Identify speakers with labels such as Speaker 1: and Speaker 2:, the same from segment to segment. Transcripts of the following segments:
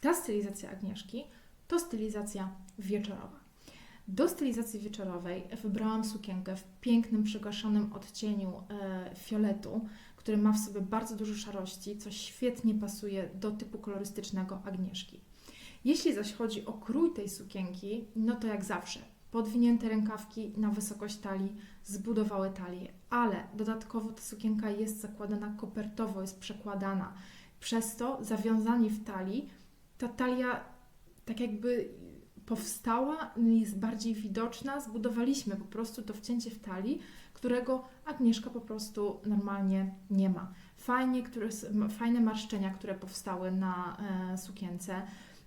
Speaker 1: Ta stylizacja Agnieszki to stylizacja wieczorowa. Do stylizacji wieczorowej wybrałam sukienkę w pięknym, przygaszonym odcieniu e, fioletu, który ma w sobie bardzo dużo szarości, co świetnie pasuje do typu kolorystycznego Agnieszki. Jeśli zaś chodzi o krój tej sukienki, no to jak zawsze, podwinięte rękawki na wysokość talii zbudowały talię, ale dodatkowo ta sukienka jest zakładana kopertowo, jest przekładana. Przez to zawiązanie w talii, ta talia tak jakby powstała, jest bardziej widoczna, zbudowaliśmy po prostu to wcięcie w talii, którego Agnieszka po prostu normalnie nie ma. Fajnie, które, fajne marszczenia, które powstały na e, sukience,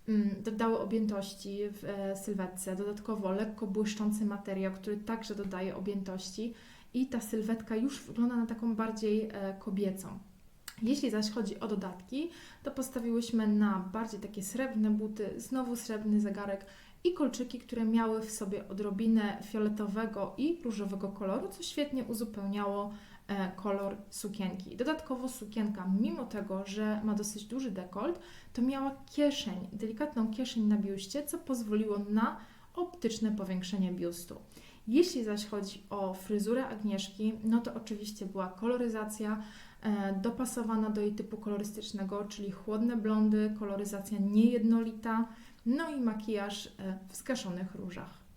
Speaker 1: mm, dodały objętości w e, sylwetce. Dodatkowo lekko błyszczący materiał, który także dodaje objętości i ta sylwetka już wygląda na taką bardziej e, kobiecą. Jeśli zaś chodzi o dodatki, to postawiłyśmy na bardziej takie srebrne buty, znowu srebrny zegarek i kolczyki, które miały w sobie odrobinę fioletowego i różowego koloru, co świetnie uzupełniało e, kolor sukienki. Dodatkowo sukienka, mimo tego, że ma dosyć duży dekolt, to miała kieszeń, delikatną kieszeń na biuście, co pozwoliło na optyczne powiększenie biustu. Jeśli zaś chodzi o fryzurę Agnieszki, no to oczywiście była koloryzacja dopasowana do jej typu kolorystycznego, czyli chłodne blondy, koloryzacja niejednolita, no i makijaż e, w zgaszonych różach.